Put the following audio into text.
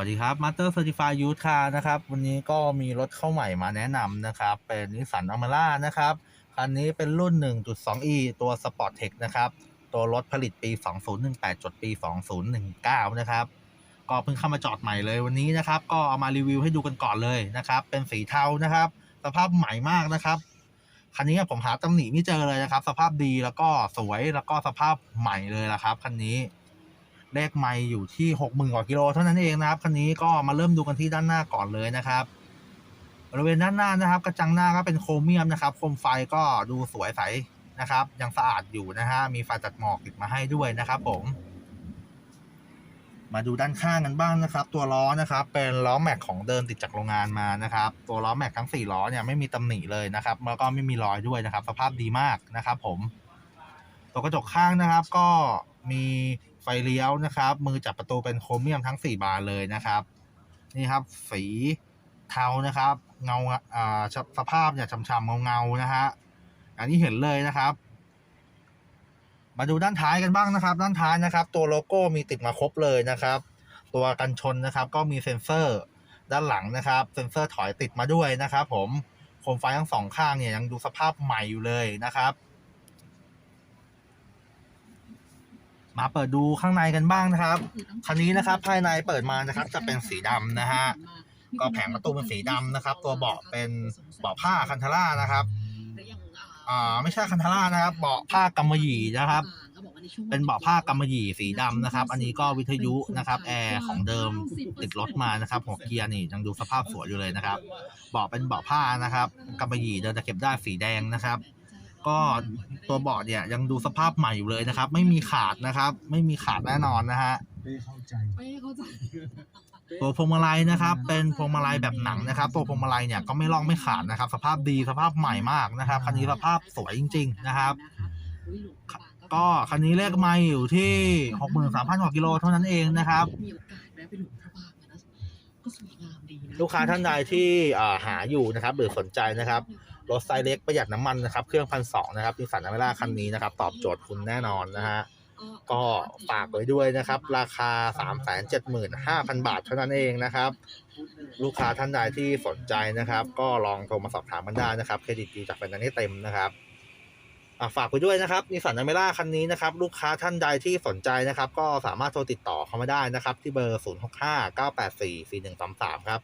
วัสดีครับ Master Certified Youth Car นะครับ วันนี้ก็มีรถเข้าใหม่มาแนะนำนะครับ เป็นนิสสันอ m ม r a นะครับ คันนี้เป็นรุ่น 1.2e ตัว Sport Tech นะครับ ตัวรถผลิตปี 2018 จดปี 2019 นะครับ ก็เพิ่งเข้ามาจอดใหม่เลยวันนี้นะครับ ก็เอามารีวิวให้ดูกันก่อนเลยนะครับ เป็นสีเทานะครับ สภาพใหม่มากนะครับ คันนี้ผมหาตำหนิไม่เจอเลยนะครับ สภาพดีแล้วก็สวยแล้วก็สภาพใหม่เลยละครับคันนี้ เลขไม่อยู่ที่หกหมื่นกว่ากิโลเท่านั้นเองนะครับคันนี้ก็มาเริ่มดูกันที่ด้านหน้าก่อนเลยนะครับบริเวณด้านหน้านะครับ กระจังหน้าก็เป็นโครเมียมนะครับโคมไฟก็ดูสวยใสนะครับ ยังสะอาดอยู่นะฮะมีไฟตัดหมอกติดมาให้ด้วยนะครับ ผม มาดูด้านข้างกันบ้างนะครับ ตัวล้อนะครับ เป็นล้อแม็กของเดิมติดจากโรงงานมานะครับ ตัวล้อแม็กทั้งสี่ล้อเนี่ยไม่มีตำหนิเลยนะครับแล้วก็ไม่มีรอยด้วยนะครับ สภาพดีมากนะครับ ผม ตัวกระจกข้างนะครับ ก็มี ไฟเลี้ยวนะครับ มือจับประตูเป็นโครเมียมทั้ง 4 บานเลยนะครับ นี่ครับสีเทานะครับ เงาอ่าสภาพเนี่ยฉ่ำๆเงาๆนะฮะอันนี้เห็นเลยนะครับ มาดูด้านท้ายกันบ้างนะครับ ด้านท้ายนะครับ ตัวโลโก้มีติดมาครบเลยนะครับ ตัวกันชนนะครับ ก็มีเซ็นเซอร์ด้านหลังนะครับ เซ็นเซอร์ถอยติดมาด้วยนะครับ ผมโคมไฟทั้งสองข้างเนี่ยยังดูสภาพใหม่อยู่เลยนะครับ มาเปิดดูข้างในกันบ้างนะครับ คันนี้นะครับภายในเปิดมานะครับจะเป็นสีดำนะฮะก็แผงประตูเป็นสีดำนะครับ ตัวเบาะเป็นเบาะผ้าคันทาร่านะครับอ่าไม่ใช่คันทาร่านะครับ เบาะผ้ากำมะหยี่นะครับ เป็นเบาะผ้ากำมะหยี่สีดำนะครับ อันนี้ก็วิทยุนะครับแอร์ของเดิมติดรถมานะครับ หัวเกียร์นี่ยังดูสภาพสวยอยู่เลยนะครับ เบาะเป็นเบาะผ้านะครับกำมะหยี่เดินตะเก็บได้สีแดงนะครับ ก็ตัวเบาะเนี่ยยังดูสภาพใหม่อยู่เลยนะครับ ไม่มีขาดนะครับ ไม่มีขาดแน่นอนนะฮะไม่เข้าใจไม่เข้าใจตัวพวงมาลัยนะครับ เป็นพวงมาลัยแบบหนังนะครับ ตัวพวงมาลัยเนี่ยก็ไม่ลอกไม่ขาดนะครับ สภาพดีสภาพใหม่มากนะครับคันนี้สภาพสวยจริง ๆนะครับ ก็คันนี้เลขไม่อยู่ที่หกหมื่นสามพันกว่ากิโลเท่านั้นเองนะครับมีโอกาสแวะไปหลวงพระบางนะก็สวยงามดีะ ลูกค้าท่านใดที่อ่าหาอยู่นะครับหรือสนใจนะครับรถไซส์เล็กประหยัดน้ำมันนะครับ เครื่องพันสองนะครับนิสสันนเวลาคันนี้นะครับ ตอบโจทย์คุณแน่นอนนะฮะก็ฝากไว้ด้วยนะครับ ราคา 3 7 5 0 0 0 บาทเท่านั้นเองนะครับ ลูกค้าท่านใดที่สนใจนะครับ ก็ลองโทรมาสอบถามกันได้นะครับเครดิตดีจากแฟนนี้เต็มนะครับอะฝากไปด้วยนะครับนิสสันนเวลาคันนี้นะครับ ลูกค้าท่านใดที่สนใจนะครับ ก็สามารถโทรติดต่อเข้ามาได้นะครับ ที่เบอร์ 0 6 5 9 8 4 4 1 3 3 ครับ